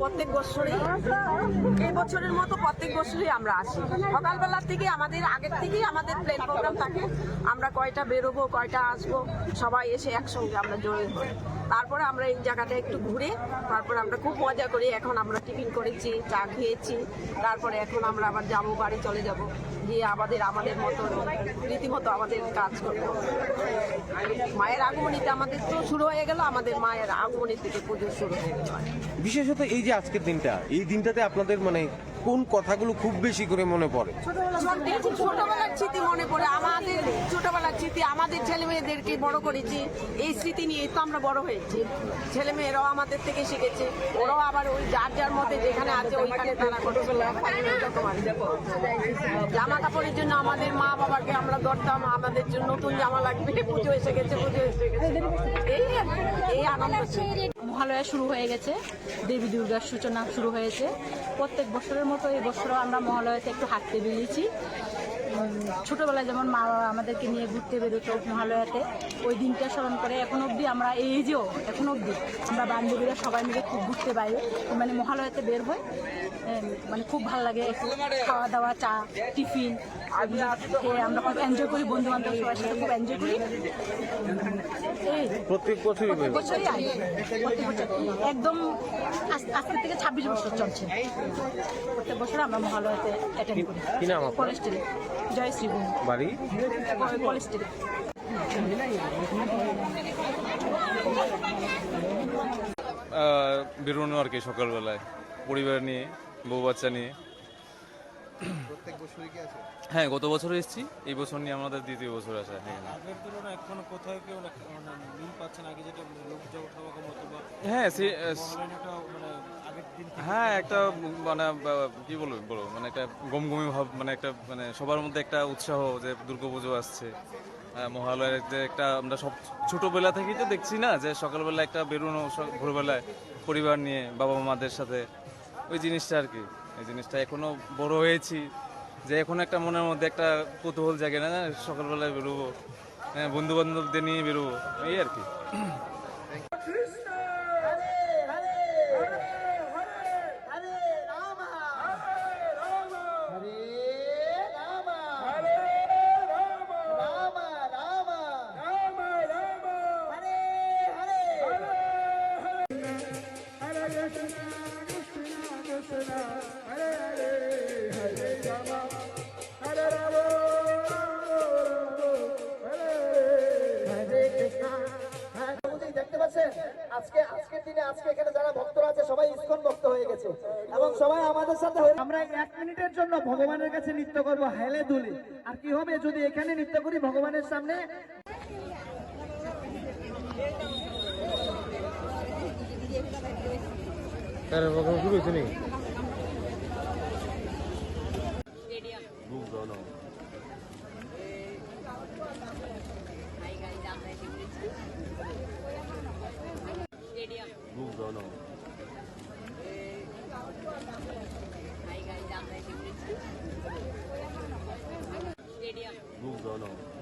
প্রত্যেক বছরই, এই বছরের মতো প্রত্যেক বছরই আমরা আসি। সকালবেলার থেকে আমাদের আগের থেকেই আমাদের প্ল্যান প্রোগ্রাম থাকে, আমরা কয়টা বেরোবো, কয়টা আসব, সবাই এসে একসঙ্গে আমরা জড়ো হই। তারপরে আমরা এই জায়গাটা একটু ঘুরে, তারপরে আমরা খুব মজা করি, এখন আমরা টিফিন করেছি, চা খেয়েছি, তারপরে এখন আমরা আবার যাব, বাড়ি চলে যাব, গিয়ে আমাদের আমাদের মতো, রীতিমতো আমাদের কাজ করব। মায়ের আগমনীতে আমাদের তো শুরু হয়ে গেল, আমাদের মায়ের আগমনী থেকে পুজো শুরু হয়ে গেল। বিশেষত এই যে আজকের দিনটা এই দিনটাতে আপনাদের মানে কোন কথাগুলো খুব বেশি করে মনে পড়ে? ছোট- ছোটবেলার স্মৃতি মনে পড়ে। আমাদের ছোটবেলার স্মৃতি আমাদের ছেলে মেয়েদেরকে বড় করেছি। এই স্মৃতি নিয়ে তো আমরা বড় হয়েছি। ছেলে মেয়েরাও আমাদের থেকে শিখেছে। ওরাও আবার ওই যার যার মধ্যে যেখানে আছে ওইখানে তারা জামা কাপড়ের জন্য আমাদের মা বাবাকে আমরা ধরতাম। আমাদের জন্য নতুন জামা লাগবে। পুজো এসে গেছে পুজো এসে গেছে। এই এই আনন্দ মহালয়া শুরু হয়ে গেছে। দেবী দুর্গার সূচনা শুরু হয়েছে। প্রত্যেক বছরের মতো এই বছরও আমরা মহালয়াতে একটু হাঁটতে বেরিয়েছি। ছোটবেলায় যেমন মা বাবা আমাদেরকে নিয়ে ঘুরতে বেরোতো মহালয়াতে ওই দিনটা স্মরণ করে এখন অবধি আমরা এই যেও এখন অবধি আমরা বান্ধবীরা সবাই মিলে খুব ঘুরতে বাইরে। মানে মহালয়াতে বের হই মানে খুব ভালো লাগে খাওয়া দাওয়া চা টিফিন খেয়ে আমরা খুব এনজয় করি বন্ধু বান্ধব সবার সাথে খুব এনজয় করি। প্রত্যেক বছরই প্রত্যেক বছরই প্রত্যেক বছর। একদম আজ- আজকে থেকে ছাব্বিশ বছর চলছে। প্রত্যেক বছর আমরা মহালয়াতে অ্যাটেন্ড করি? কলেজ জয় শ্রীভূমি বাড়ি? কলেজ বেরোনো আর কি সকালবেলায়। পরিবার নিয়ে বউ বাচ্চা নিয়ে। প্রত্যেক বছরই কি আছে? হ্যাঁ গত বছর এসেছি। এই বছর নিয়ে আমাদের দ্বিতীয় বছর আসা হ্যাঁ আগের তুলনায় এখনও কোথাও কেউ মানে মিল পাচ্ছেন আগে যেটা লোক জগৎ হ্যাঁ সে হ্যাঁ একটা মানে কি বলব বলো মানে একটা গমগমি ভাব মানে একটা মানে সবার মধ্যে একটা উৎসাহ যে দুর্গাপুজো আসছে। মহালয়ের যে একটা আমরা সব ছোটবেলা থেকেই তো দেখছি না যে সকালবেলা একটা বেরোনো ভোরবেলায় পরিবার নিয়ে বাবা মাদের সাথে। ওই জিনিসটা আর কি এই জিনিসটা এখনও বড় হয়েছি যে এখন একটা মনের মধ্যে একটা কৌতূহল জাগে না, সকালবেলায় বেরোবো হ্যাঁ বন্ধু বান্ধবদের নিয়ে বেরোবো এই আর কি। আজকে আজকের দিনে আজকে এখানে যারা ভক্তরা আছে সবাই ইসকন ভক্ত হয়ে গেছে। এবং সবাই আমাদের সাথে আমরা এক মিনিটের জন্য ভগবানের কাছে নৃত্য করব হেলে দুলে। আর কি হবে? যদি এখানে নৃত্য করি ভগবানের সামনে শুরু হয়েছে নাকি? going on.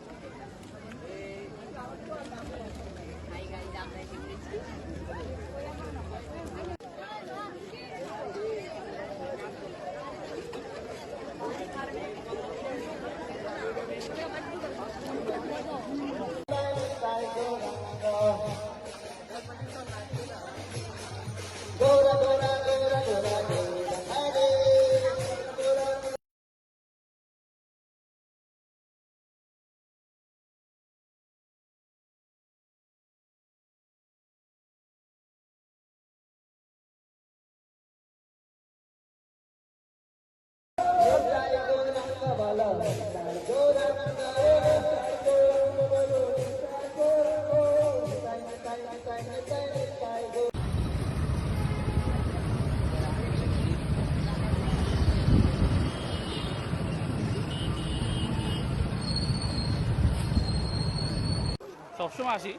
সবসময় আসি।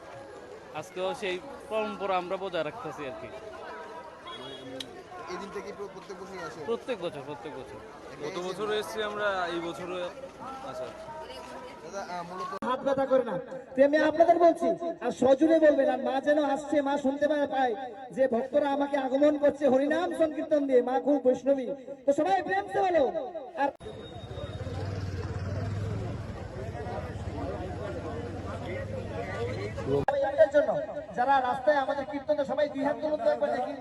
আজকেও সেই পরম্পরা আমরা বজায় রাখতেছি আর কি। এই প্রত্যেক বছরই আসে? প্রত্যেক বছর প্রত্যেক বছর। গত বছর এসেছি আমরা এই বছরও আচ্ছা হাত ব্যথা করে না। তো আমি আপনাদের বলছি আর সজুরে বলবেন আর মা যেন আসছে মা শুনতে পায় যে ভক্তরা আমাকে আগমন করছে। হরিনাম সংকীর্তন দিয়ে মা খুব বৈষ্ণবী। তো সবাই প্রেম সে বলো আর সবাই এটার যারা রাস্তায় আমাদের কীর্তনে সবাই দুই হাত তুলুন একবার দেখি।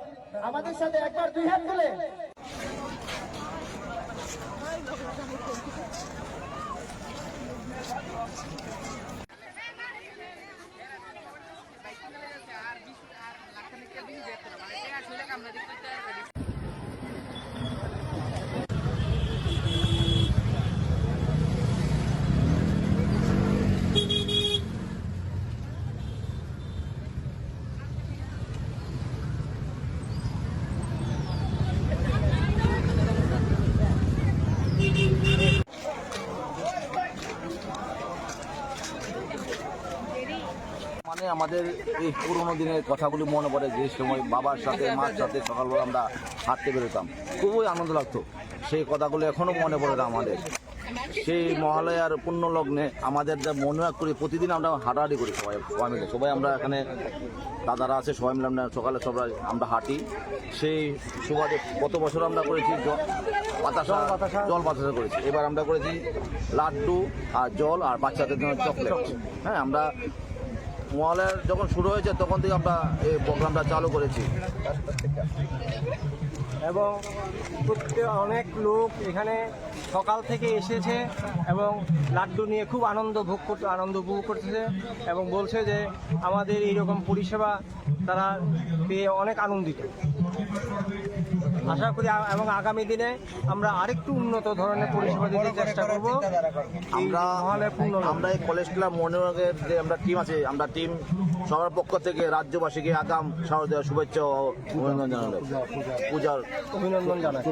আমাদের সাথে একবার দুই হাত তুলে মানে আমাদের এই পুরোনো দিনের কথাগুলি মনে পড়ে যে সময় বাবার সাথে, মার সাথে সকালবেলা আমরা হাঁটতে বেরোতাম। খুবই আনন্দ লাগতো। সেই কথাগুলো এখনও মনে পড়ে না আমাদের। সেই মহালয়ার পুণ্য লগ্নে আমাদের যা মনে করি, প্রতিদিন আমরা হাঁটাহাঁটি করি সবাই সবাই মিলে। সবাই আমরা এখানে, দাদারা আছে, সবাই মিলে আমরা সকালে সবাই আমরা হাঁটি। সেই সুবাদে কত বছর আমরা করেছি বাতাসা, জল বাতাসা করেছি। এবার আমরা করেছি লাড্ডু আর জল আর বাচ্চাদের জন্য চকলেট। হ্যাঁ আমরা মহালয়ার যখন শুরু হয়েছে, তখন থেকে আমরা এই প্রোগ্রামটা চালু করেছি। এবং অনেক লোক এখানে সকাল থেকে এসেছে এবং লাড্ডু নিয়ে খুব আনন্দ ভোগ করতে, আনন্দ উপভোগ করতেছে এবং বলছে যে আমাদের এইরকম পরিষেবা তারা পেয়ে অনেক আনন্দিত। আশা করি এবং আগামী দিনে আমরা আরেকটু উন্নত ধরনের পরিষেবা দিতে চেষ্টা করব। আমরা আমরা এই কলেজ ক্লাব মনোরগের যে আমরা টিম আছে আমরা টিম সবার পক্ষ থেকে রাজ্যবাসীকে আগাম শারদীয় শুভেচ্ছা ও অভিনন্দন জানালো পূজার অভিনন্দন জানাই।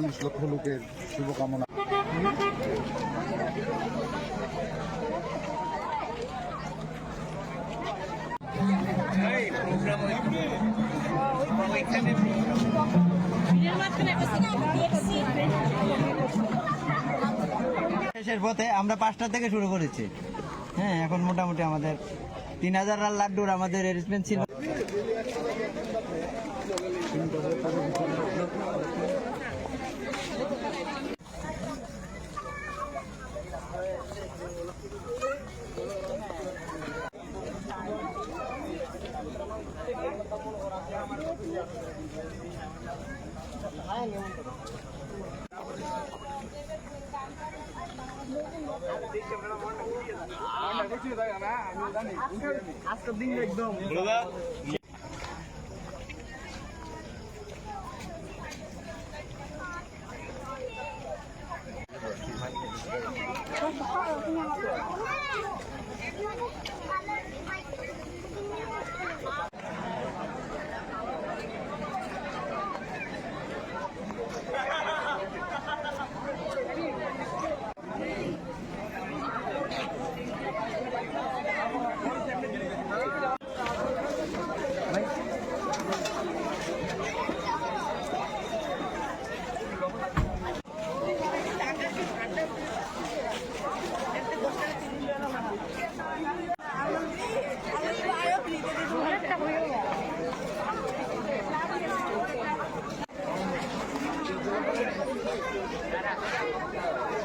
শেষের পথে আমরা পাঁচটা থেকে শুরু করেছি। হ্যাঁ এখন মোটামুটি আমাদের তিন হাজার লাড্ডুর আমাদের অ্যারেঞ্জমেন্ট ছিল। আজকের দিন একদম Terima kasih.